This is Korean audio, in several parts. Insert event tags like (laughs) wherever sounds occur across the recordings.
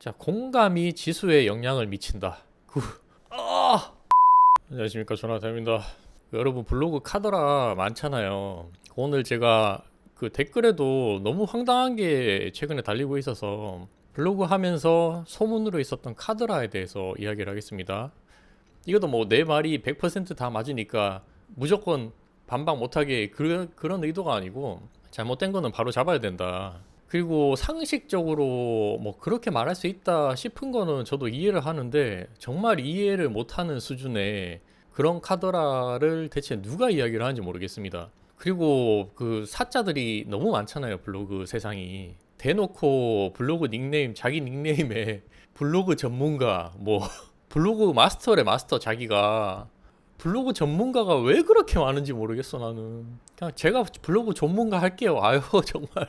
자, 공감이 지수에 영향을 미친다. 그, 아! 안녕하십니까, 조나단입니다. 여러분 블로그 카더라 많잖아요. 오늘 제가 그 댓글에도 너무 황당한 게 최근에 달리고 있어서 블로그 하면서 소문으로 있었던 카더라에 대해서 이야기를 하겠습니다. 이것도 뭐 내 말이 100%다 맞으니까 무조건 반박 못하게 그런 그런 의도가 아니고 잘못된 거는 바로 잡아야 된다. 그리고 상식적으로 뭐 그렇게 말할 수 있다 싶은 거는 저도 이해를 하는데 정말 이해를 못하는 수준의 그런 카더라를 대체 누가 이야기를 하는지 모르겠습니다. 그리고 그 사자들이 너무 많잖아요 블로그 세상이. 대놓고 블로그 닉네임 자기 닉네임에 (laughs) 블로그 전문가 뭐 (laughs) 블로그 마스터래 마스터 자기가. 블로그 전문가가 왜 그렇게 많은지 모르겠어 나는. 그냥 제가 블로그 전문가 할게요. 아유 (laughs) 정말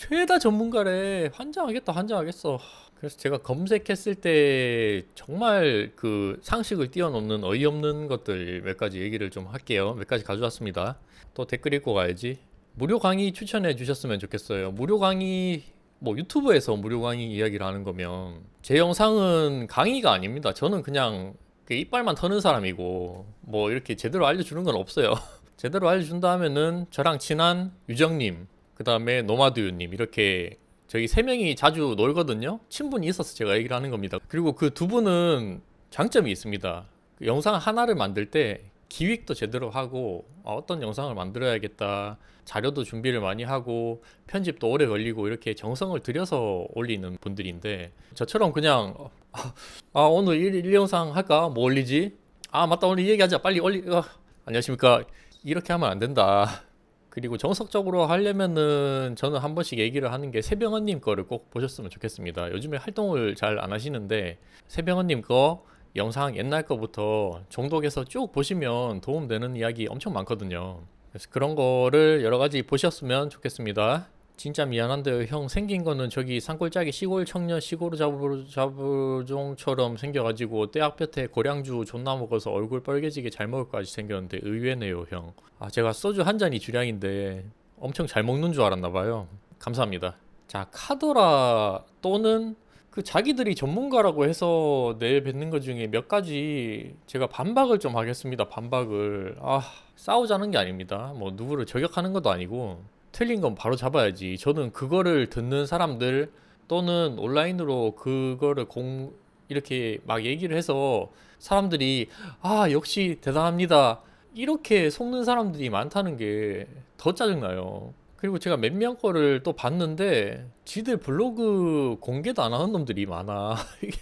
최다 전문가래. 환장하겠다 환장하겠어. 그래서 제가 검색했을 때 정말 그 상식을 뛰어넘는 어이없는 것들 몇 가지 얘기를 좀 할게요. 몇 가지 가져왔습니다. 또 댓글 읽고 가야지. 무료 강의 추천해 주셨으면 좋겠어요. 무료 강의 뭐 유튜브에서 무료 강의 이야기를 하는 거면 제 영상은 강의가 아닙니다. 저는 그냥 그 이빨만 터는 사람이고 뭐 이렇게 제대로 알려주는 건 없어요. (laughs) 제대로 알려준다 하면은 저랑 친한 유정님 그 다음에 노마드유님 이렇게 저희 세 명이 자주 놀거든요. 친분이 있어서 제가 얘기를 하는 겁니다. 그리고 그 두 분은 장점이 있습니다. 그 영상 하나를 만들 때 기획도 제대로 하고 아, 어떤 영상을 만들어야겠다 자료도 준비를 많이 하고 편집도 오래 걸리고 이렇게 정성을 들여서 올리는 분들인데 저처럼 그냥 아, 아, 오늘 일, 일 영상 할까 뭐 올리지 아 맞다 오늘 이 얘기하자 빨리 올리 어, 안녕하십니까 이렇게 하면 안 된다 그리고 정석적으로 하려면은 저는 한 번씩 얘기를 하는 게 세병헌님 거를 꼭 보셨으면 좋겠습니다. 요즘에 활동을 잘 안 하시는데 세병헌님 거 영상 옛날 거부터 종독해서 쭉 보시면 도움되는 이야기 엄청 많거든요. 그래서 그런 거를 여러 가지 보셨으면 좋겠습니다. 진짜 미안한데 형 생긴 거는 저기 산골짜기 시골 청년 시골 잡을 잡을종처럼 생겨가지고 떼학볕에 고량주 존나 먹어서 얼굴 빨개지게 잘 먹을까지 생겼는데 의외네요 형. 아 제가 소주 한 잔이 주량인데 엄청 잘 먹는 줄 알았나 봐요. 감사합니다. 자 카더라 또는 그 자기들이 전문가라고 해서 내뱉는 것 중에 몇 가지 제가 반박을 좀 하겠습니다. 반박을 아 싸우자는 게 아닙니다. 뭐 누구를 저격하는 것도 아니고 틀린 건 바로 잡아야지. 저는 그거를 듣는 사람들 또는 온라인으로 그거를 공 이렇게 막 얘기를 해서 사람들이 아 역시 대단합니다 이렇게 속는 사람들이 많다는 게 더 짜증나요. 그리고 제가 몇 명 거를 또 봤는데 지들 블로그 공개도 안 하는 놈들이 많아. (laughs) 이게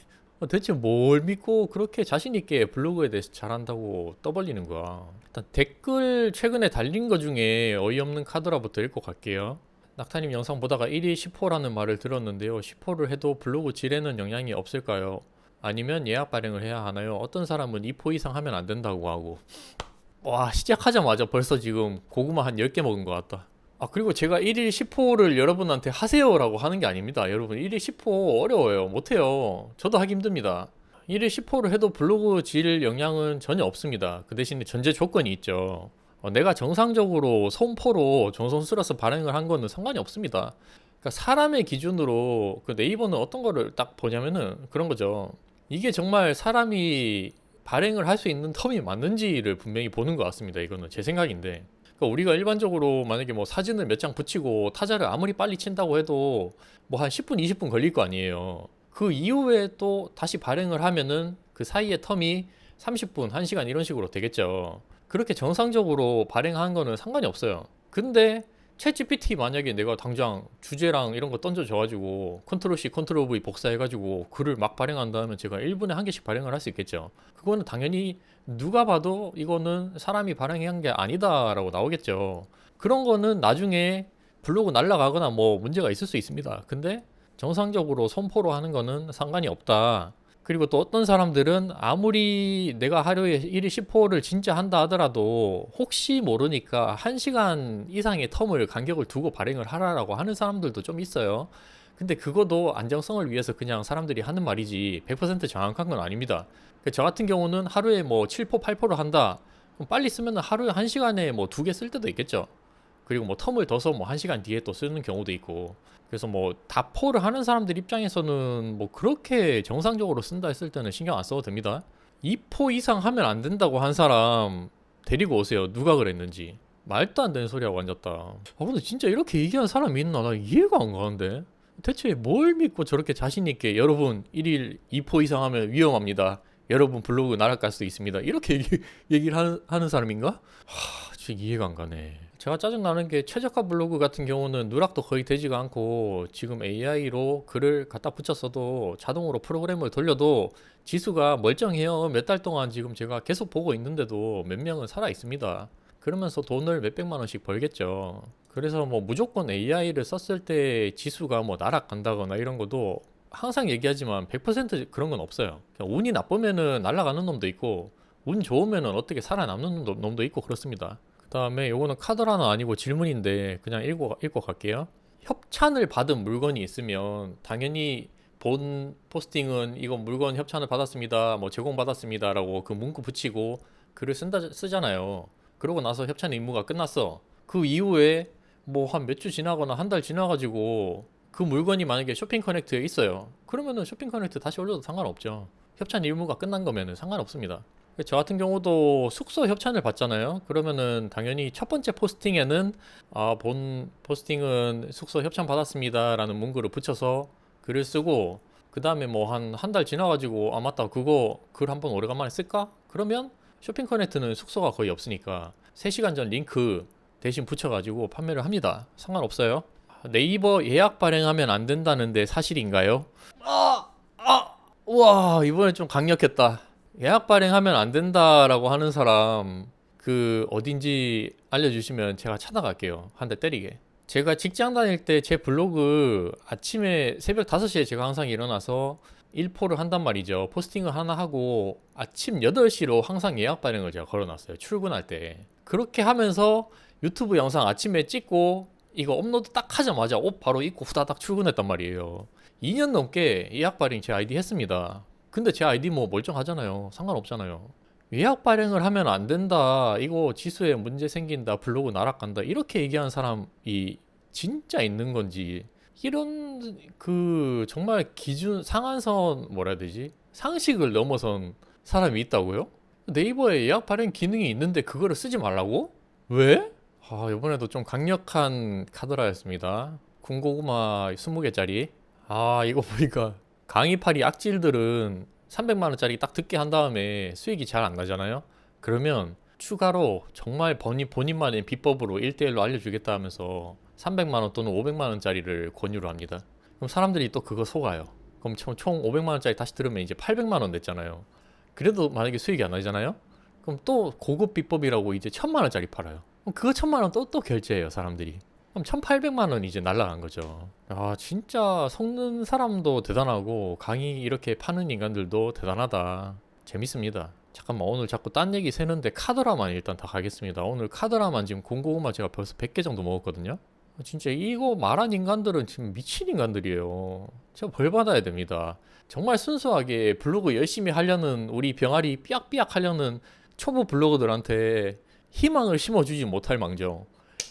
대체 뭘 믿고 그렇게 자신 있게 블로그에 대해서 잘한다고 떠벌리는 거야. 일단 댓글 최근에 달린 거 중에 어이없는 카드라부터 읽고 갈게요. 낙타님 영상 보다가 1위 10호라는 말을 들었는데요. 10호를 해도 블로그 질에는 영향이 없을까요? 아니면 예약 발행을 해야 하나요? 어떤 사람은 2포 이상 하면 안 된다고 하고. 와, 시작하자마자 벌써 지금 고구마 한 10개 먹은 것 같다. 아, 그리고 제가 1일 10호를 여러분한테 하세요라고 하는 게 아닙니다. 여러분, 1일 10호 어려워요. 못해요. 저도 하기 힘듭니다. 1일 10호를 해도 블로그 질 영향은 전혀 없습니다. 그 대신에 전제 조건이 있죠. 어, 내가 정상적으로 손포로 정성스러서 발행을 한 거는 상관이 없습니다. 그러니까 사람의 기준으로 그 네이버는 어떤 거를 딱 보냐면은 그런 거죠. 이게 정말 사람이 발행을 할 수 있는 텀이 맞는지를 분명히 보는 것 같습니다. 이거는 제 생각인데. 그러니까 우리가 일반적으로 만약에 뭐 사진을 몇 장 붙이고 타자를 아무리 빨리 친다고 해도 뭐 한 10분, 20분 걸릴 거 아니에요. 그 이후에 또 다시 발행을 하면은 그 사이의 텀이 30분, 1시간 이런 식으로 되겠죠. 그렇게 정상적으로 발행한 거는 상관이 없어요. 근데 챗 GPT 만약에 내가 당장 주제랑 이런 거 던져줘가지고 컨트롤 C, 컨트롤 V 복사해가지고 글을 막 발행한다면 제가 1분에 한 개씩 발행을 할 수 있겠죠. 그거는 당연히 누가 봐도 이거는 사람이 발행한 게 아니다라고 나오겠죠. 그런 거는 나중에 블로그 날라가거나 뭐 문제가 있을 수 있습니다. 근데 정상적으로 선포로 하는 거는 상관이 없다. 그리고 또 어떤 사람들은 아무리 내가 하루에 1일 10호를 진짜 한다 하더라도 혹시 모르니까 1시간 이상의 텀을 간격을 두고 발행을 하라라고 하는 사람들도 좀 있어요. 근데 그거도 안정성을 위해서 그냥 사람들이 하는 말이지 100% 정확한 건 아닙니다. 그저 같은 경우는 하루에 뭐 7포, 8포를 한다. 빨리 쓰면 하루에 1시간에 뭐 두 개 쓸 때도 있겠죠. 그리고 뭐 텀을 둬서 뭐 1시간 뒤에 또 쓰는 경우도 있고 그래서 뭐 다포를 하는 사람들 입장에서는 뭐 그렇게 정상적으로 쓴다 했을 때는 신경 안 써도 됩니다. 2포 이상 하면 안 된다고 한 사람 데리고 오세요. 누가 그랬는지. 말도 안 되는 소리하고 앉았다. 아 근데 진짜 이렇게 얘기하는 사람이 있나? 나 이해가 안 가는데. 대체 뭘 믿고 저렇게 자신 있게 여러분 1일 2포 이상 하면 위험합니다. 여러분 블로그 날아갈 수 있습니다. 이렇게 얘기, 얘기 를 하는, 하는 사람인가? 하, 진짜 이해가 안 가네. 제가 짜증나는 게 최저가 블로그 같은 경우는 누락도 거의 되지가 않고 지금 AI로 글을 갖다 붙였어도 자동으로 프로그램을 돌려도 지수가 멀쩡해요. 몇 달 동안 지금 제가 계속 보고 있는데도 몇 명은 살아 있습니다. 그러면서 돈을 몇백만 원씩 벌겠죠. 그래서 뭐 무조건 AI를 썼을 때 지수가 뭐 날아간다거나 이런 것도 항상 얘기하지만 100% 그런 건 없어요. 운이 나쁘면은 날아가는 놈도 있고 운 좋으면은 어떻게 살아남는 놈도, 놈도 있고 그렇습니다. 그 다음에 요거는 카드라는 아니고 질문인데 그냥 읽고, 읽고 갈게요. 협찬을 받은 물건이 있으면 당연히 본 포스팅은 이거 물건 협찬을 받았습니다. 뭐 제공받았습니다 라고 그 문구 붙이고 글을 쓴다 쓰잖아요. 그러고 나서 협찬 임무가 끝났어. 그 이후에 뭐 한 몇 주 지나거나 한 달 지나가지고 그 물건이 만약에 쇼핑 커넥트에 있어요. 그러면은 쇼핑 커넥트 다시 올려도 상관없죠. 협찬 임무가 끝난 거면은 상관없습니다. 저 같은 경우도 숙소 협찬을 받잖아요. 그러면은 당연히 첫 번째 포스팅에는 아, 본 포스팅은 숙소 협찬 받았습니다라는 문구를 붙여서 글을 쓰고 그 다음에 뭐 한 한 달 지나가지고 아 맞다 그거 글 한번 오래간만에 쓸까? 그러면 쇼핑 커넥트는 숙소가 거의 없으니까 3시간 전 링크 대신 붙여가지고 판매를 합니다. 상관없어요. 네이버 예약 발행하면 안 된다는데 사실인가요? 아, 아, 와 이번에 좀 강력했다. 예약 발행하면 안 된다라고 하는 사람 그 어딘지 알려주시면 제가 찾아갈게요. 한 대 때리게. 제가 직장 다닐 때 제 블로그 아침에 새벽 5시에 제가 항상 일어나서 1포를 한단 말이죠. 포스팅을 하나 하고 아침 8시로 항상 예약 발행을 제가 걸어놨어요. 출근할 때. 그렇게 하면서 유튜브 영상 아침에 찍고 이거 업로드 딱 하자마자 옷 바로 입고 후다닥 출근했단 말이에요. 2년 넘게 예약 발행 제 아이디 했습니다. 근데 제 아이디 뭐 멀쩡하잖아요. 상관없잖아요. 예약 발행을 하면 안 된다. 이거 지수에 문제 생긴다. 블로그 나락간다. 이렇게 얘기하는 사람이 진짜 있는 건지 이런 그 정말 기준 상한선 뭐라 해야 되지? 상식을 넘어선 사람이 있다고요? 네이버에 예약 발행 기능이 있는데 그거를 쓰지 말라고? 왜? 아, 이번에도 좀 강력한 카드라였습니다. 군고구마 20개짜리. 아, 이거 보니까 강의파리 악질들은 300만 원짜리 딱 듣게 한 다음에 수익이 잘 안 나잖아요. 그러면 추가로 정말 본인 본인만의 비법으로 1대1로 알려주겠다 하면서 300만 원 또는 500만 원짜리를 권유를 합니다. 그럼 사람들이 또 그거 속아요. 그럼 총, 총 500만 원짜리 다시 들으면 이제 800만 원 냈잖아요. 그래도 만약에 수익이 안 나잖아요. 그럼 또 고급 비법이라고 이제 1000만 원짜리 팔아요. 그거 1000만 원또또 결제해요, 사람들이. 그럼 1800만 원 이제 날라간 거죠. 아, 진짜 속는 사람도 대단하고 강의 이렇게 파는 인간들도 대단하다. 재밌습니다. 잠깐만 오늘 자꾸 딴 얘기 새는데 카드라만 일단 다 가겠습니다. 오늘 카드라만 지금 공고구마 제가 벌써 100개 정도 먹었거든요. 진짜 이거 말한 인간들은 지금 미친 인간들이에요. 제가 벌 받아야 됩니다. 정말 순수하게 블로그 열심히 하려는 우리 병아리 삐약삐약 하려는 초보 블로거들한테 희망을 심어주지 못할 망정.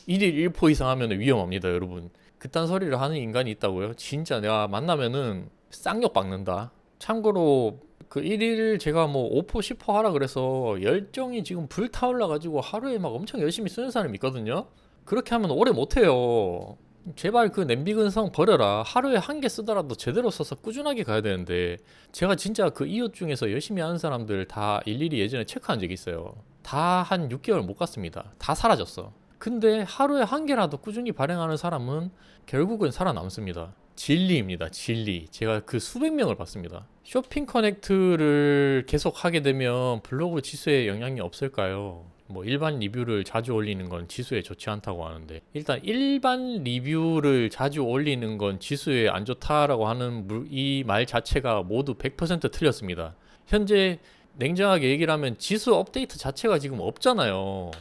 1일 1포 이상 하면 위험합니다, 여러분. 그딴 소리를 하는 인간이 있다고요? 진짜 내가 만나면은 쌍욕 박는다. 참고로 그 1일 제가 뭐 5포 10포 하라 그래서 열정이 지금 불타올라 가지고 하루에 막 엄청 열심히 쓰는 사람이 있거든요. 그렇게 하면 오래 못 해요. 제발 그 냄비 근성 버려라. 하루에 한 개 쓰더라도 제대로 써서 꾸준하게 가야 되는데 제가 진짜 그 이웃 중에서 열심히 하는 사람들 다 일일이 예전에 체크한 적이 있어요. 다 한 6개월 못 갔습니다. 다 사라졌어. 근데 하루에 한 개라도 꾸준히 발행하는 사람은 결국은 살아남습니다. 진리입니다. 진리. 제가 그 수백 명을 봤습니다. 쇼핑 커넥트를 계속 하게 되면 블로그 지수에 영향이 없을까요? 뭐 일반 리뷰를 자주 올리는 건 지수에 좋지 않다고 하는데 일단 일반 리뷰를 자주 올리는 건 지수에 안 좋다라고 하는 이 말 자체가 모두 100% 틀렸습니다. 현재 냉정하게 얘기를 하면 지수 업데이트 자체가 지금 없잖아요.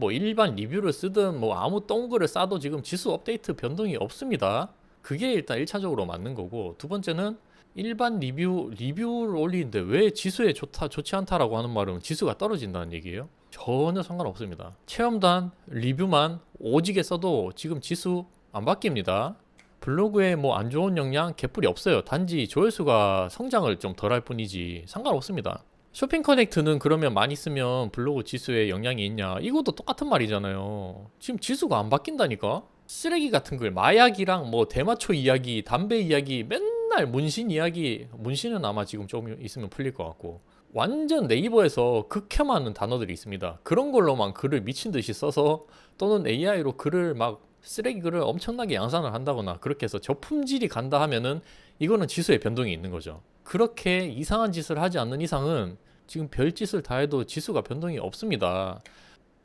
뭐 일반 리뷰를 쓰든 뭐 아무 똥글을 싸도 지금 지수 업데이트 변동이 없습니다. 그게 일단 1차적으로 맞는 거고 두 번째는 일반 리뷰 리뷰를 올리는데 왜 지수에 좋다 좋지 않다라고 하는 말은 지수가 떨어진다는 얘기예요. 전혀 상관없습니다. 체험단, 리뷰만 오지게 써도 지금 지수 안 바뀝니다. 블로그에 뭐 안 좋은 영향 개뿔이 없어요. 단지 조회수가 성장을 좀 덜 할 뿐이지 상관없습니다. 쇼핑 커넥트는 그러면 많이 쓰면 블로그 지수에 영향이 있냐? 이것도 똑같은 말이잖아요. 지금 지수가 안 바뀐다니까? 쓰레기 같은 걸 마약이랑 뭐 대마초 이야기, 담배 이야기, 맨날 문신 이야기, 문신은 아마 지금 조금 있으면 풀릴 것 같고 완전 네이버에서 극혐하는 단어들이 있습니다. 그런 걸로만 글을 미친 듯이 써서 또는 AI로 글을 막 쓰레기 글을 엄청나게 양산을 한다거나 그렇게 해서 저품질이 간다 하면은 이거는 지수의 변동이 있는 거죠. 그렇게 이상한 짓을 하지 않는 이상은 지금 별짓을 다 해도 지수가 변동이 없습니다.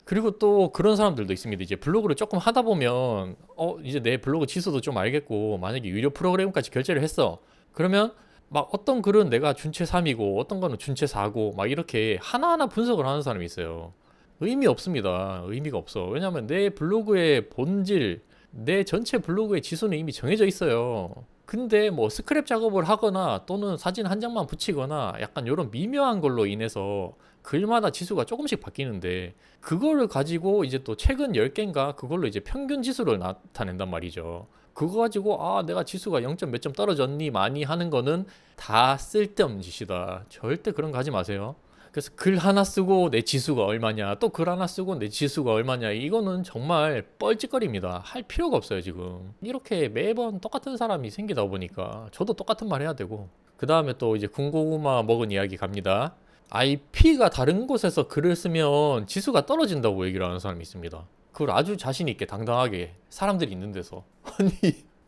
그리고 또 그런 사람들도 있습니다. 이제 블로그를 조금 하다 보면 어 이제 내 블로그 지수도 좀 알겠고 만약에 유료 프로그램까지 결제를 했어. 그러면 막 어떤 글은 내가 준체 3이고 어떤 거는 준체 4고 막 이렇게 하나하나 분석을 하는 사람이 있어요. 의미 없습니다. 의미가 없어. 왜냐하면 내 블로그의 본질, 내 전체 블로그의 지수는 이미 정해져 있어요. 근데 뭐 스크랩 작업을 하거나 또는 사진 한 장만 붙이거나 약간 이런 미묘한 걸로 인해서 글마다 지수가 조금씩 바뀌는데 그거를 가지고 이제 또 최근 10개인가 그걸로 이제 평균 지수를 나타낸단 말이죠. 그거 가지고 아 내가 지수가 0. 몇점 떨어졌니 많이 하는 거는 다 쓸데없는 짓이다. 절대 그런 거 하지 마세요. 그래서 글 하나 쓰고 내 지수가 얼마냐 또 글 하나 쓰고 내 지수가 얼마냐 이거는 정말 뻘짓거리입니다. 할 필요가 없어요 지금. 이렇게 매번 똑같은 사람이 생기다 보니까 저도 똑같은 말 해야 되고. 그 다음에 또 이제 군고구마 먹은 이야기 갑니다. IP가 다른 곳에서 글을 쓰면 지수가 떨어진다고 얘기를 하는 사람이 있습니다. 그걸 아주 자신 있게 당당하게 사람들이 있는 데서. (laughs) 아니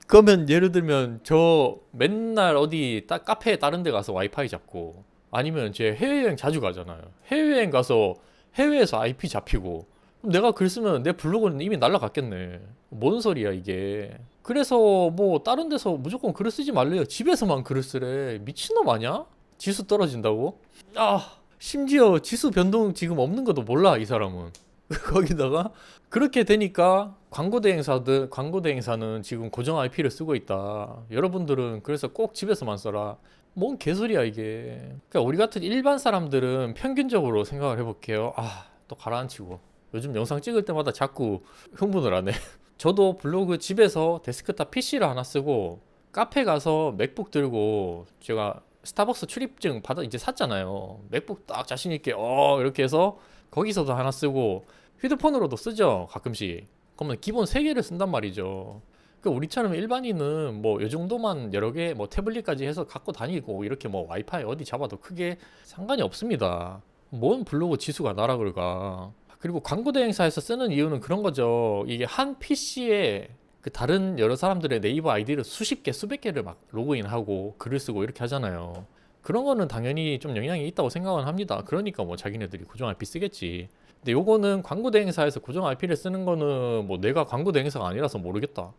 그러면 예를 들면 저 맨날 어디 따, 카페 다른 데 가서 와이파이 잡고 아니면 제 해외여행 자주 가잖아요. 해외여행 가서 해외에서 IP 잡히고 내가 글 쓰면 내 블로그는 이미 날라갔겠네. 뭔 소리야 이게. 그래서 뭐 다른 데서 무조건 글을 쓰지 말래요. 집에서만 글을 쓰래. 미친놈 아니야? 지수 떨어진다고? 아 심지어 지수 변동 지금 없는 것도 몰라 이 사람은. (laughs) 거기다가 그렇게 되니까 광고 대행사들 광고 대행사는 지금 고정 IP를 쓰고 있다. 여러분들은 그래서 꼭 집에서만 써라. 뭔 개소리야 이게. 그러니까 우리 같은 일반 사람들은 평균적으로 생각을 해볼게요. 아 또 가라앉히고. 요즘 영상 찍을 때마다 자꾸 흥분을 하네. (laughs) 저도 블로그 집에서 데스크탑 PC를 하나 쓰고 카페 가서 맥북 들고 제가 스타벅스 출입증 받아 이제 샀잖아요. 맥북 딱 자신 있게 어 이렇게 해서 거기서도 하나 쓰고 휴대폰으로도 쓰죠 가끔씩. 그러면 기본 세 개를 쓴단 말이죠. 그 우리처럼 일반인은 뭐 요 정도만 여러 개 뭐 태블릿까지 해서 갖고 다니고 이렇게 뭐 와이파이 어디 잡아도 크게 상관이 없습니다. 뭔 블로그 지수가 나락을 가. 그리고 광고 대행사에서 쓰는 이유는 그런 거죠. 이게 한 PC에 그 다른 여러 사람들의 네이버 아이디를 수십 개, 수백 개를 막 로그인하고 글을 쓰고 이렇게 하잖아요. 그런 거는 당연히 좀 영향이 있다고 생각은 합니다. 그러니까 뭐 자기네들이 고정 IP 쓰겠지. 근데 요거는 광고 대행사에서 고정 IP를 쓰는 거는 뭐 내가 광고 대행사가 아니라서 모르겠다.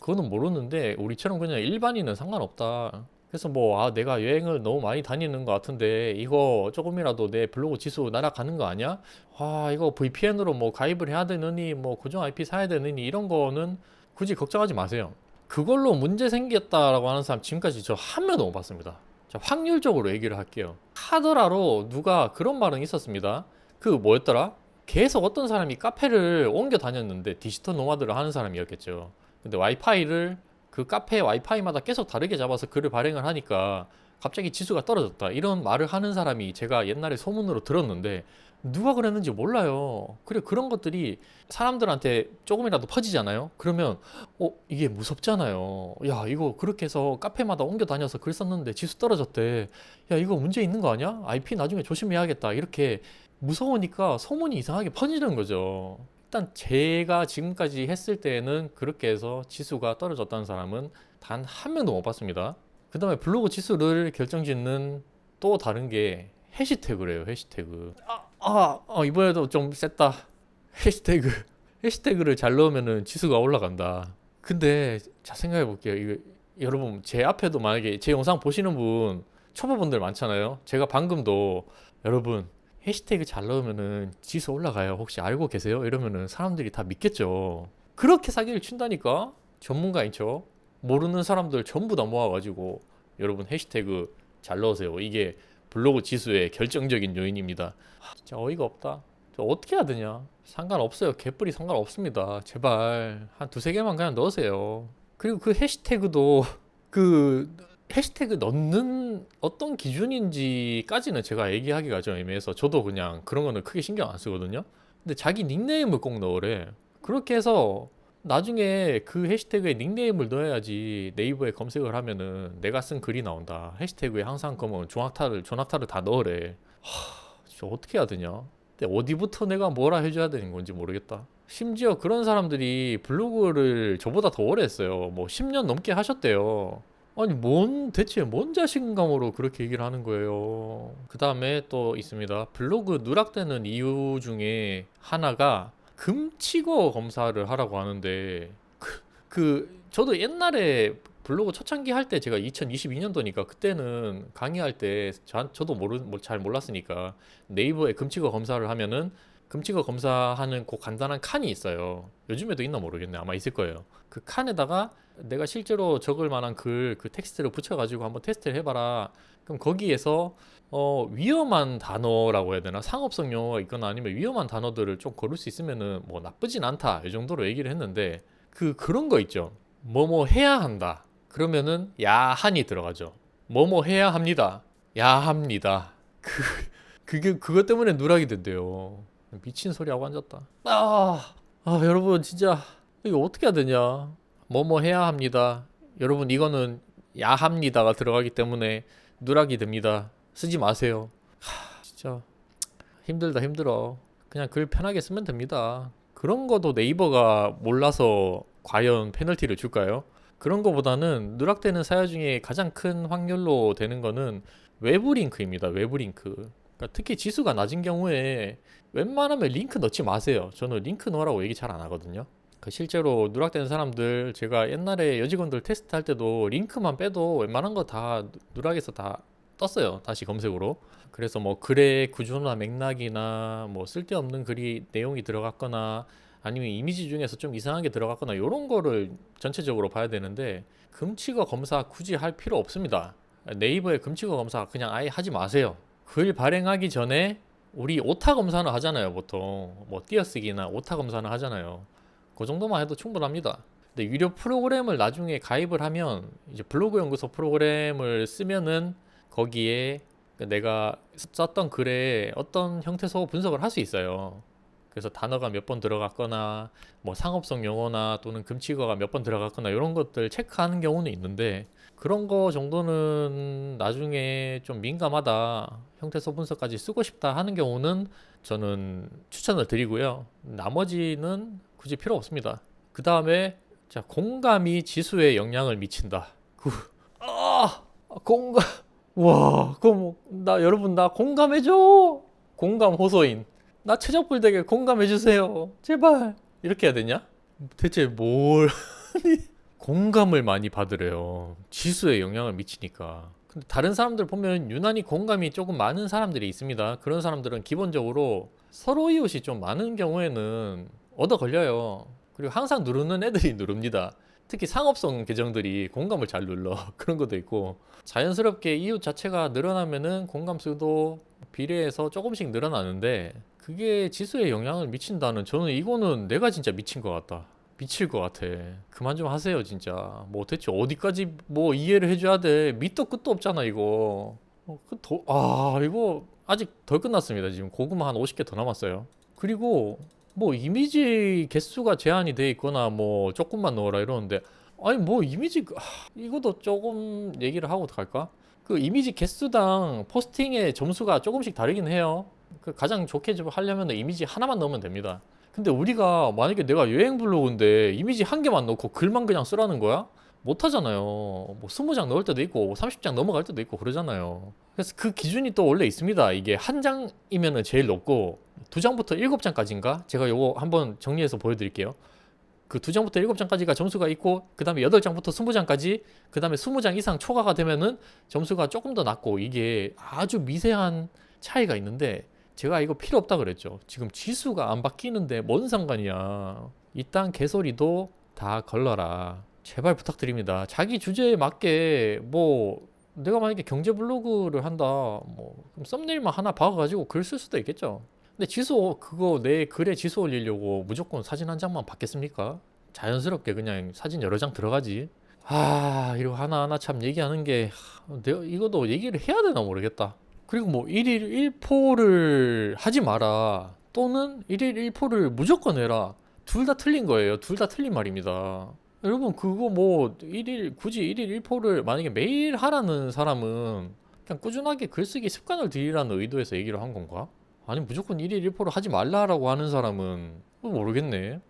그거는 모르는데 우리처럼 그냥 일반인은 상관없다. 그래서 뭐 아 내가 여행을 너무 많이 다니는 것 같은데 이거 조금이라도 내 블로그 지수 날아가는 거 아니야? 아 이거 VPN으로 뭐 가입을 해야 되느니 뭐 고정 IP 사야 되느니 이런 거는 굳이 걱정하지 마세요. 그걸로 문제 생겼다라고 하는 사람 지금까지 저 한 명도 못 봤습니다. 자, 확률적으로 얘기를 할게요. 카더라로 누가 그런 말은 있었습니다. 그 뭐였더라? 계속 어떤 사람이 카페를 옮겨 다녔는데 디지털 노마드를 하는 사람이었겠죠. 근데 와이파이를 그 카페 와이파이마다 계속 다르게 잡아서 글을 발행을 하니까 갑자기 지수가 떨어졌다. 이런 말을 하는 사람이 제가 옛날에 소문으로 들었는데 누가 그랬는지 몰라요. 그래 그런 것들이 사람들한테 조금이라도 퍼지잖아요. 그러면 어 이게 무섭잖아요. 야 이거 그렇게 해서 카페마다 옮겨 다녀서 글 썼는데 지수 떨어졌대. 야 이거 문제 있는 거 아니야? IP 나중에 조심해야겠다. 이렇게 무서우니까 소문이 이상하게 퍼지는 거죠. 일단 제가 지금까지 했을 때는 그렇게 해서 지수가 떨어졌다는 사람은 단 한 명도 못 봤습니다. 그 다음에 블로그 지수를 결정짓는 또 다른 게 해시태그래요, 해시태그. 아, 아, 아 이번에도 좀 셌다. 해시태그. 해시태그를 잘 넣으면은 지수가 올라간다. 근데 자 생각해 볼게요. 이거 여러분 제 앞에도 만약에 제 영상 보시는 분 초보분들 많잖아요. 제가 방금도 여러분 해시태그 잘 넣으면은 지수 올라가요. 혹시 알고 계세요? 이러면은 사람들이 다 믿겠죠. 그렇게 사기를 친다니까 전문가인 척 모르는 사람들 전부 다 모아가지고 여러분 해시태그 잘 넣으세요. 이게 블로그 지수의 결정적인 요인입니다. 하, 진짜 어이가 없다. 저 어떻게 해야 되냐? 상관없어요. 개뿔이 상관없습니다. 제발 한 두세 개만 그냥 넣으세요. 그리고 그 해시태그도 (laughs) 그 해시태그 넣는 어떤 기준인지까지는 제가 얘기하기가 좀 애매해서 저도 그냥 그런 거는 크게 신경 안 쓰거든요. 근데 자기 닉네임을 꼭 넣으래. 그렇게 해서 나중에 그 해시태그에 닉네임을 넣어야지 네이버에 검색을 하면은 내가 쓴 글이 나온다. 해시태그에 항상 그러면 조낙타를 조낙타를 다 넣으래. 하, 진짜 어떻게 해야 되냐? 근데 어디부터 내가 뭐라 해줘야 되는 건지 모르겠다. 심지어 그런 사람들이 블로그를 저보다 더 오래 했어요. 뭐 10년 넘게 하셨대요. 아니 뭔 대체 뭔 자신감으로 그렇게 얘기를 하는 거예요. 그 다음에 또 있습니다. 블로그 누락되는 이유 중에 하나가 금치거 검사를 하라고 하는데 그, 그 저도 옛날에 블로그 초창기 할 때 제가 2022년도니까 그때는 강의할 때 저, 저도 모르 뭐잘 몰랐으니까 네이버에 금치거 검사를 하면은 금치거 검사하는 그 간단한 칸이 있어요. 요즘에도 있나 모르겠네. 아마 있을 거예요. 그 칸에다가 내가 실제로 적을 만한 글, 그 텍스트를 붙여가지고 한번 테스트를 해봐라. 그럼 거기에서 어, 위험한 단어라고 해야 되나? 상업성 용어가 있거나 아니면 위험한 단어들을 좀 고를 수 있으면은 뭐 나쁘진 않다. 이 정도로 얘기를 했는데 그 그런 거 있죠. 뭐뭐 해야 한다. 그러면은 야한이 들어가죠. 뭐뭐 해야 합니다. 야합니다. 그 그게 그것 때문에 누락이 된대요. 미친 소리 하고 앉았다. 아, 아 여러분 진짜 이거 어떻게 해야 되냐? 뭐뭐 해야 합니다. 여러분 이거는 야합니다가 들어가기 때문에 누락이 됩니다. 쓰지 마세요. 하, 진짜 힘들다 힘들어. 그냥 글 편하게 쓰면 됩니다. 그런 거도 네이버가 몰라서 과연 페널티를 줄까요? 그런 거보다는 누락되는 사유 중에 가장 큰 확률로 되는 거는 외부 링크입니다. 외부 링크. 그러니까 특히 지수가 낮은 경우에 웬만하면 링크 넣지 마세요. 저는 링크 넣으라고 얘기 잘 안 하거든요. 그 실제로 누락되는 사람들 제가 옛날에 여직원들 테스트 할 때도 링크만 빼도 웬만한 거 다 누락에서 다 떴어요. 다시 검색으로. 그래서 뭐 글의 구조나 맥락이나 뭐 쓸데없는 글이 내용이 들어갔거나 아니면 이미지 중에서 좀 이상하게 들어갔거나 이런 거를 전체적으로 봐야 되는데 금치거 검사 굳이 할 필요 없습니다. 네이버에 금치거 검사 그냥 아예 하지 마세요. 글 발행하기 전에 우리 오타 검사는 하잖아요, 보통. 뭐 띄어쓰기나 오타 검사는 하잖아요. 그 정도만 해도 충분합니다. 근데 유료 프로그램을 나중에 가입을 하면 이제 블로그 연구소 프로그램을 쓰면은 거기에 내가 썼던 글에 어떤 형태소 분석을 할 수 있어요. 그래서 단어가 몇 번 들어갔거나 뭐 상업성 용어나 또는 금치어가 몇 번 들어갔거나 이런 것들 체크하는 경우는 있는데 그런 거 정도는 나중에 좀 민감하다 형태소 분석까지 쓰고 싶다 하는 경우는 저는 추천을 드리고요. 나머지는 굳이 필요 없습니다. 그 다음에 자 공감이 지수에 영향을 미친다. 그, 아 공감 와 그럼 나 여러분 나 공감해줘 공감 호소인 나 최적불되게 공감해주세요 제발 이렇게 해야 되냐? 대체 뭘 공감을 많이 받으래요. 지수에 영향을 미치니까. 근데 다른 사람들 보면 유난히 공감이 조금 많은 사람들이 있습니다. 그런 사람들은 기본적으로 서로 이웃이 좀 많은 경우에는 얻어 걸려요. 그리고 항상 누르는 애들이 (laughs) 누릅니다. 특히 상업성 계정들이 공감을 잘 눌러. (laughs) 그런 것도 있고. 자연스럽게 이웃 자체가 늘어나면은 공감 수도 비례해서 조금씩 늘어나는데 그게 지수에 영향을 미친다는 저는 이거는 내가 진짜 미친 것 같다 미칠 것 같아 그만 좀 하세요 진짜 뭐 대체 어디까지 뭐 이해를 해줘야 돼 밑도 끝도 없잖아 이거 어, 그 더, 아 이거 아직 덜 끝났습니다 지금 고구마 한 50개 더 남았어요 그리고 뭐 이미지 개수가 제한이 돼 있거나 뭐 조금만 넣어라 이러는데 아니 뭐 이미지 하, 이것도 조금 얘기를 하고 갈까? 그 이미지 개수당 포스팅의 점수가 조금씩 다르긴 해요. 그 가장 좋게 좀 하려면 이미지 하나만 넣으면 됩니다. 근데 우리가 만약에 내가 여행 블로그인데 이미지 한 개만 넣고 글만 그냥 쓰라는 거야? 못 하잖아요. 뭐 20장 넣을 때도 있고 30장 넘어갈 때도 있고 그러잖아요. 그래서 그 기준이 또 원래 있습니다. 이게 한 장이면은 제일 높고 두 장부터 일곱 장까지인가? 제가 요거 한번 정리해서 보여 드릴게요. 그 두 장부터 일곱 장까지가 점수가 있고 그 다음에 여덟 장부터 스무 장까지 그 다음에 스무 장 이상 초과가 되면은 점수가 조금 더 낮고 이게 아주 미세한 차이가 있는데 제가 이거 필요 없다 그랬죠. 지금 지수가 안 바뀌는데 뭔 상관이야. 이딴 개소리도 다 걸러라. 제발 부탁드립니다. 자기 주제에 맞게 뭐 내가 만약에 경제 블로그를 한다, 뭐 썸네일만 하나 박아가지고 글 쓸 수도 있겠죠. 근데 지수 그거 내 글에 지수 올리려고 무조건 사진 한 장만 받겠습니까? 자연스럽게 그냥 사진 여러 장 들어가지. 아, 이거 하나 하나 참 얘기하는 게 하, 내가 이것도 얘기를 해야 되나 모르겠다. 그리고 뭐 1일 1포를 하지 마라. 또는 1일 1포를 무조건 해라. 둘 다 틀린 거예요. 둘 다 틀린 말입니다. 여러분 그거 뭐 1일 굳이 1일 1포를 만약에 매일 하라는 사람은 그냥 꾸준하게 글쓰기 습관을 들이라는 의도에서 얘기를 한 건가? 아니 무조건 1일 1포를 하지 말라라고 하는 사람은 뭐 모르겠네.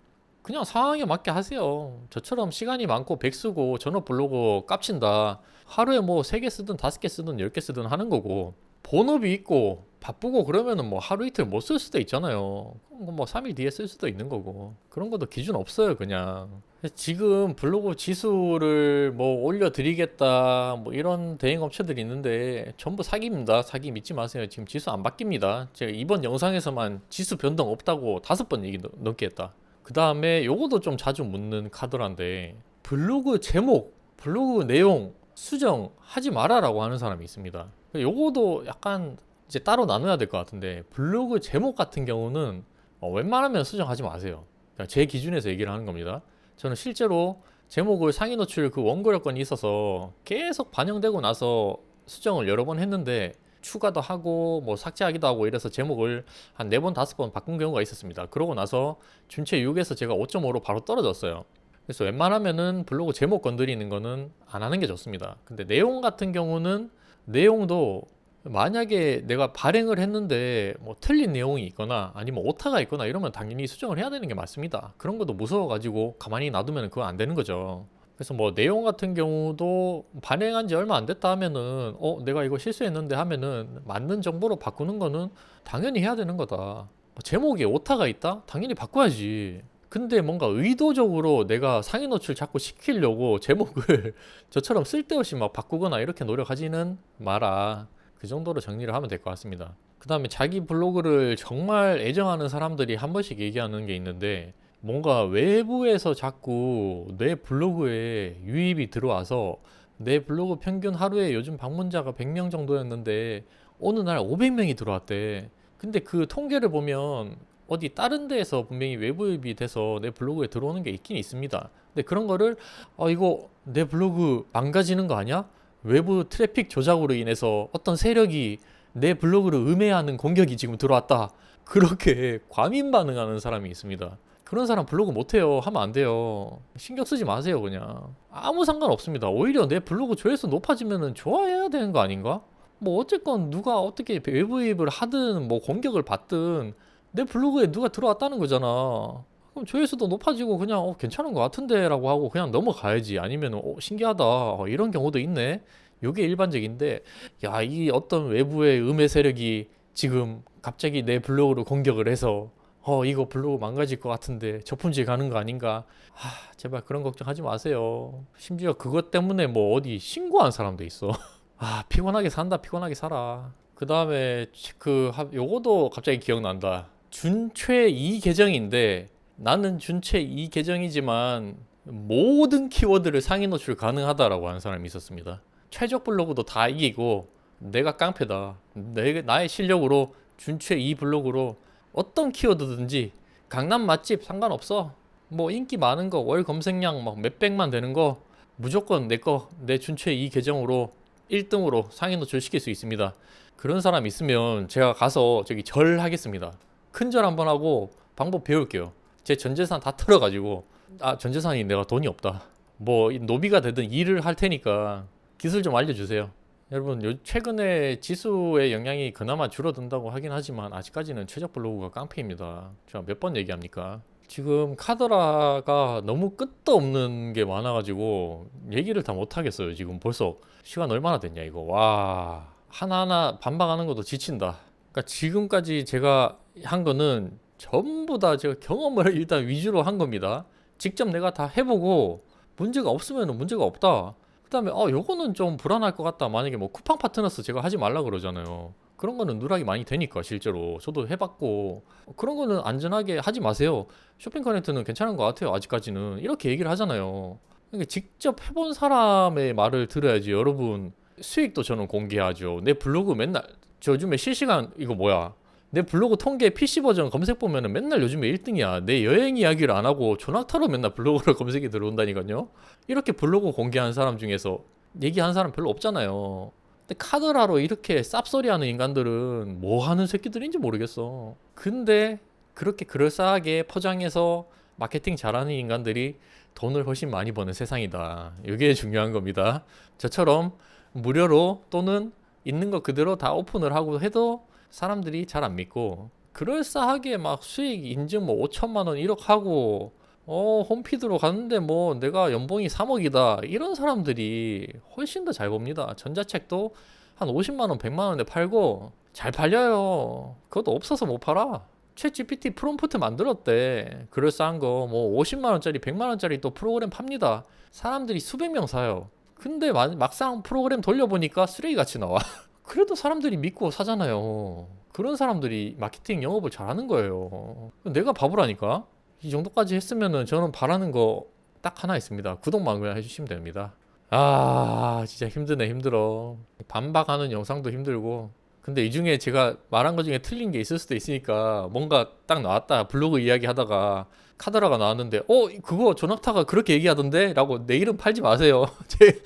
그냥 상황에 맞게 하세요. 저처럼 시간이 많고 백 쓰고 전업 블로그 깝친다. 하루에 뭐 3개 쓰든 5개 쓰든 10개 쓰든 하는 거고 본업이 있고 바쁘고 그러면은 뭐 하루 이틀 못 쓸 수도 있잖아요. 뭐 3일 뒤에 쓸 수도 있는 거고. 그런 것도 기준 없어요, 그냥. 지금 블로그 지수를 뭐 올려드리겠다 뭐 이런 대행 업체들이 있는데 전부 사기입니다. 사기 믿지 마세요. 지금 지수 안 바뀝니다. 제가 이번 영상에서만 지수 변동 없다고 다섯 번 얘기 넘- 넘게 했다. 그 다음에 요거도 좀 자주 묻는 카드란데 블로그 제목, 블로그 내용 수정하지 마라라고 하는 사람이 있습니다. 요거도 약간 이제 따로 나눠야 될 것 같은데 블로그 제목 같은 경우는 어, 웬만하면 수정하지 마세요. 그러니까 제 기준에서 얘기를 하는 겁니다. 저는 실제로 제목을 상위 노출 그 원고 여건이 있어서 계속 반영되고 나서 수정을 여러 번 했는데 추가도 하고 뭐 삭제하기도 하고 이래서 제목을 한 네 번 다섯 번 바꾼 경우가 있었습니다. 그러고 나서 준체 6에서 제가 5.5로 바로 떨어졌어요. 그래서 웬만하면은 블로그 제목 건드리는 거는 안 하는 게 좋습니다. 근데 내용 같은 경우는 내용도 만약에 내가 발행을 했는데 뭐 틀린 내용이 있거나 아니면 오타가 있거나 이러면 당연히 수정을 해야 되는 게 맞습니다. 그런 것도 무서워 가지고 가만히 놔두면 그거 안 되는 거죠. 그래서 뭐 내용 같은 경우도 발행한 지 얼마 안 됐다 하면은 어 내가 이거 실수했는데 하면은 맞는 정보로 바꾸는 거는 당연히 해야 되는 거다. 뭐 제목에 오타가 있다? 당연히 바꿔야지. 근데 뭔가 의도적으로 내가 상위 노출 자꾸 시키려고 (laughs) 제목을 저처럼 쓸데없이 막 바꾸거나 이렇게 노력하지는 마라. 그 정도로 정리를 하면 될 것 같습니다. 그 다음에 자기 블로그를 정말 애정하는 사람들이 한 번씩 얘기하는 게 있는데 뭔가 외부에서 자꾸 내 블로그에 유입이 들어와서 내 블로그 평균 하루에 요즘 방문자가 100명 정도였는데 어느 날 500명이 들어왔대. 근데 그 통계를 보면 어디 다른 데에서 분명히 외부 유입이 돼서 내 블로그에 들어오는 게 있긴 있습니다. 근데 그런 거를 아 이거 내 블로그 망가지는 거 아니야? 외부 트래픽 조작으로 인해서 어떤 세력이 내 블로그를 음해하는 공격이 지금 들어왔다. (laughs) 그렇게 과민 반응하는 사람이 있습니다. 그런 사람 블로그 못해요. 하면 안 돼요. 신경 쓰지 마세요, 그냥. 아무 상관 없습니다. 오히려 내 블로그 조회수 높아지면 좋아해야 되는 거 아닌가? 뭐 어쨌건 누가 어떻게 외부 유입을 하든 뭐 공격을 받든 내 블로그에 누가 들어왔다는 거잖아. 그럼 조회수도 높아지고 그냥 어, 괜찮은 것 같은데라고 하고 그냥 넘어가야지. 아니면 어, 신기하다. 어, 이런 경우도 있네. 요게 일반적인데 야, 이 어떤 외부의 음해 세력이 지금 갑자기 내 블로그를 공격을 해서 어, 이거 블로그 망가질 것 같은데 저품질 가는 거 아닌가? 아, 제발 그런 걱정하지 마세요. 심지어 그것 때문에 뭐 어디 신고한 사람도 있어. (laughs) 아, 피곤하게 산다, 피곤하게 살아. 그 다음에 그 하- 요거도 갑자기 기억난다. 준최 2 계정인데 나는 준최 2 계정이지만 모든 키워드를 상위 노출 가능하다라고 하는 사람이 있었습니다. 최적 블로그도 다 이기고 내가 깡패다. 내 나의 실력으로 준최 2 블로그로 어떤 키워드든지 강남 맛집 상관없어. 뭐 인기 많은 거 월 검색량 막 몇백만 되는 거 무조건 내 거 내 준최 2 계정으로 1등으로 상위 노출 시킬 수 있습니다. 그런 사람 있으면 제가 가서 저기 절 하겠습니다. 큰절 한번 하고 방법 배울게요. 제 전재산 다 털어가지고 아 전재산이 내가 돈이 없다. 뭐이 노비가 되든 일을 할 테니까 기술 좀 알려주세요. 여러분 요 최근에 지수의 영향이 그나마 줄어든다고 하긴 하지만 아직까지는 최적 블로그가 깡패입니다. 제가 몇 번 얘기합니까? 지금 카더라가 너무 끝도 없는 게 많아가지고 얘기를 다 못하겠어요. 지금 벌써 시간 얼마나 됐냐 이거 와 하나하나 반박하는 것도 지친다. 그러니까 지금까지 제가 한 거는 전부 다 제가 경험을 (laughs) 일단 위주로 한 겁니다. 직접 내가 다 해보고 문제가 없으면 문제가 없다. 그 다음에 어 요거는 좀 불안할 것 같다. 만약에 뭐 쿠팡 파트너스 제가 하지 말라 그러잖아요. 그런 거는 누락이 많이 되니까 실제로 저도 해봤고 그런 거는 안전하게 하지 마세요. 쇼핑 커넥트는 괜찮은 것 같아요. 아직까지는 이렇게 얘기를 하잖아요. 그러니까 직접 해본 사람의 말을 들어야지 여러분 수익도 저는 공개하죠. 내 블로그 맨날 저 요즘에 실시간 이거 뭐야 내 블로그 통계 PC 버전 검색 보면은 맨날 요즘에 1등이야. 내 여행 이야기를 안 하고 조낙타로 맨날 블로그로 (laughs) 검색이 들어온다니까요. 이렇게 블로그 공개한 사람 중에서 얘기한 사람 별로 없잖아요. 근데 카더라로 이렇게 쌉소리 하는 인간들은 뭐 하는 새끼들인지 모르겠어. 근데 그렇게 그럴싸하게 포장해서 마케팅 잘하는 인간들이 돈을 훨씬 많이 버는 세상이다. 이게 중요한 겁니다. 저처럼 무료로 또는 있는 거 그대로 다 오픈을 하고 해도 사람들이 잘 안 믿고 그럴싸하게 막 수익 인증 뭐 5천만 원 1억 하고 어 홈피드로 갔는데 뭐 내가 연봉이 3억이다. 이런 사람들이 훨씬 더 잘 봅니다. 전자책도 한 50만 원 100만 원에 팔고 잘 팔려요. 그것도 없어서 못 팔아. 챗 GPT 프롬프트 만들었대. 그럴싸한 거 뭐 50만 원짜리 100만 원짜리 또 프로그램 팝니다. 사람들이 수백 명 사요. 근데 마- 막상 프로그램 돌려보니까 쓰레기 같이 나와 (laughs) 그래도 사람들이 믿고 사잖아요. 그런 사람들이 마케팅 영업을 잘하는 거예요. 내가 바보라니까. 이 정도까지 했으면은 저는 바라는 거 딱 하나 있습니다. 구독만 그냥 해주시면 됩니다. 아, 진짜 힘드네, 힘들어. 반박하는 영상도 힘들고. 근데 이 중에 제가 말한 것 중에 틀린 게 있을 수도 있으니까 뭔가 딱 나왔다. 블로그 이야기 하다가 카더라가 나왔는데, 어, 그거 조낙타가 그렇게 얘기하던데? 라고 내 이름 팔지 마세요. (laughs) 제,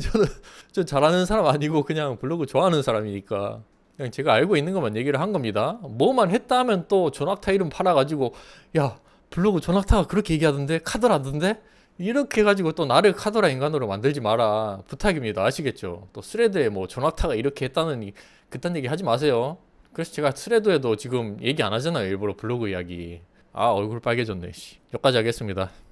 저는 저 잘하는 사람 아니고 그냥 블로그 좋아하는 사람이니까 그냥 제가 알고 있는 것만 얘기를 한 겁니다. 뭐만 했다 하면 또 조낙타 이름 팔아가지고 야 블로그 조낙타가 그렇게 얘기하던데 카더라던데 이렇게 해가지고 또 나를 카더라 인간으로 만들지 마라 부탁입니다 아시겠죠? 또 스레드에 뭐 조낙타가 이렇게 했다는 이- 그딴 얘기 하지 마세요. 그래서 제가 스레드에도 지금 얘기 안 하잖아요 일부러 블로그 이야기. 아 얼굴 빨개졌네. 씨. 여기까지 하겠습니다.